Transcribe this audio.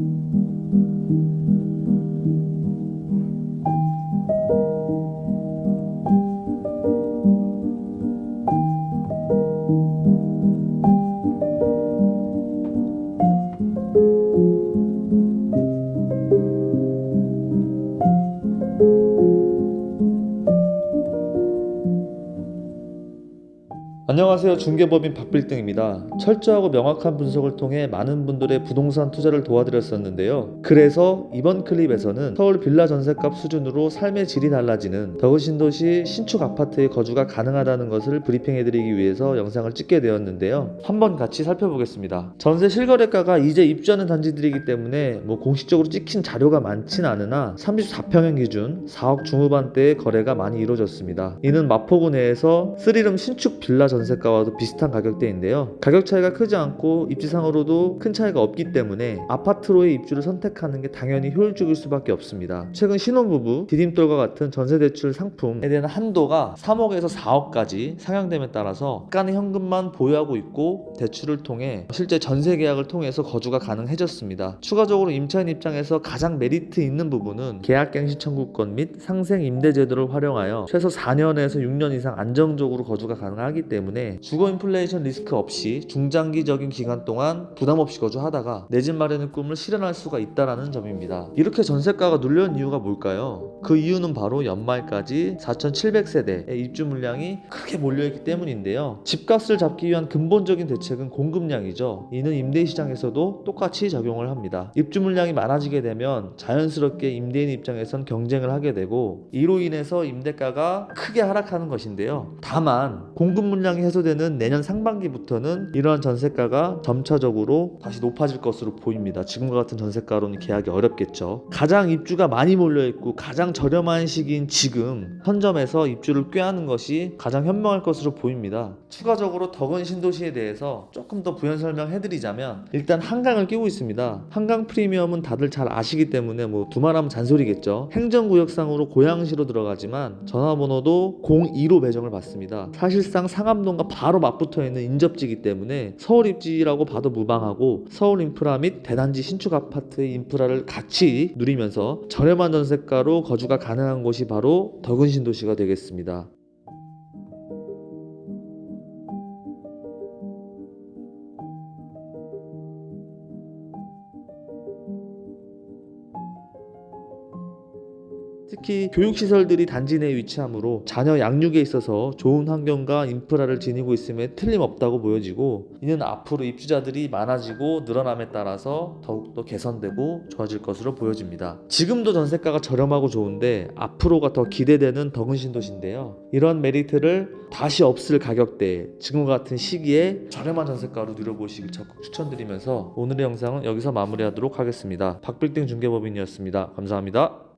Thank you. 안녕하세요. 중개법인 박빌등입니다. 철저하고 명확한 분석을 통해 많은 분들의 부동산 투자를 도와드렸었는데요. 그래서 이번 클립에서는 서울 빌라 전세값 수준으로 삶의 질이 달라지는 더그 신도시 신축 아파트의 거주가 가능하다는 것을 브리핑해드리기 위해서 영상을 찍게 되었는데요. 한번 같이 살펴보겠습니다. 전세 실거래가가 이제 입주하는 단지들이기 때문에 뭐 공식적으로 찍힌 자료가 많진 않으나 34평형 기준 4억 중후반대의 거래가 많이 이루어졌습니다. 이는 마포구 내에서 스리름 신축 빌라 전 세가와도 비슷한 가격대인데요. 가격 차이가 크지 않고 입지상으로도 큰 차이가 없기 때문에 아파트로의 입주를 선택하는 게 당연히 효율적일 수밖에 없습니다. 최근 신혼부부, 디딤돌과 같은 전세대출 상품에 대한 한도가 3억에서 4억까지 상향됨에 따라서 약간의 현금만 보유하고 있고 대출을 통해 실제 전세 계약을 통해서 거주가 가능해졌습니다. 추가적으로 임차인 입장에서 가장 메리트 있는 부분은 계약갱신 청구권 및 상생 임대 제도를 활용하여 최소 4년에서 6년 이상 안정적으로 거주가 가능하기 때문에 주거 인플레이션 리스크 없이 중장기적인 기간 동안 부담 없이 거주하다가 내 집 마련의 꿈을 실현할 수가 있다라는 점입니다. 이렇게 전세가가 눌려온 이유가 뭘까요? 그 이유는 바로 연말까지 4,700세대의 입주 물량이 크게 몰려있기 때문인데요. 집값을 잡기 위한 근본적인 대책은 공급량이죠. 이는 임대 시장에서도 똑같이 적용을 합니다. 입주 물량이 많아지게 되면 자연스럽게 임대인 입장에선 경쟁을 하게 되고 이로 인해서 임대가가 크게 하락하는 것인데요. 다만 공급 물량 이 해소되는 내년 상반기부터는 이러한 전세가가 점차적으로 다시 높아질 것으로 보입니다. 지금과 같은 전세가로는 계약이 어렵겠죠. 가장 입주가 많이 몰려 있고 가장 저렴한 시기인 지금 현점에서 입주를 꾀하는 것이 가장 현명할 것으로 보입니다. 추가적으로 덕은 신도시에 대해서 조금 더 부연 설명해드리자면 일단 한강을 끼고 있습니다. 한강 프리미엄은 다들 잘 아시기 때문에 뭐 두말하면 잔소리겠죠. 행정구역상으로 고양시로 들어가지만 전화번호도 02로 배정을 받습니다. 사실상 상암 동과 바로 맞붙어 있는 인접지기 때문에 서울 입지라고 봐도 무방하고 서울 인프라 및 대단지 신축 아파트의 인프라를 같이 누리면서 저렴한 전세가로 거주가 가능한 곳이 바로 덕은 신도시가 되겠습니다. 특히 교육시설들이 단지 내에 위치하므로 자녀 양육에 있어서 좋은 환경과 인프라를 지니고 있음에 틀림없다고 보여지고 이는 앞으로 입주자들이 많아지고 늘어남에 따라서 더욱더 개선되고 좋아질 것으로 보여집니다. 지금도 전세가가 저렴하고 좋은데 앞으로가 더 기대되는 덕은 신도시인데요. 이런 메리트를 다시 없을 가격대에 지금과 같은 시기에 저렴한 전세가로 누려보시길 적극 추천드리면서 오늘의 영상은 여기서 마무리하도록 하겠습니다. 박빌딩 중개법인이었습니다. 감사합니다.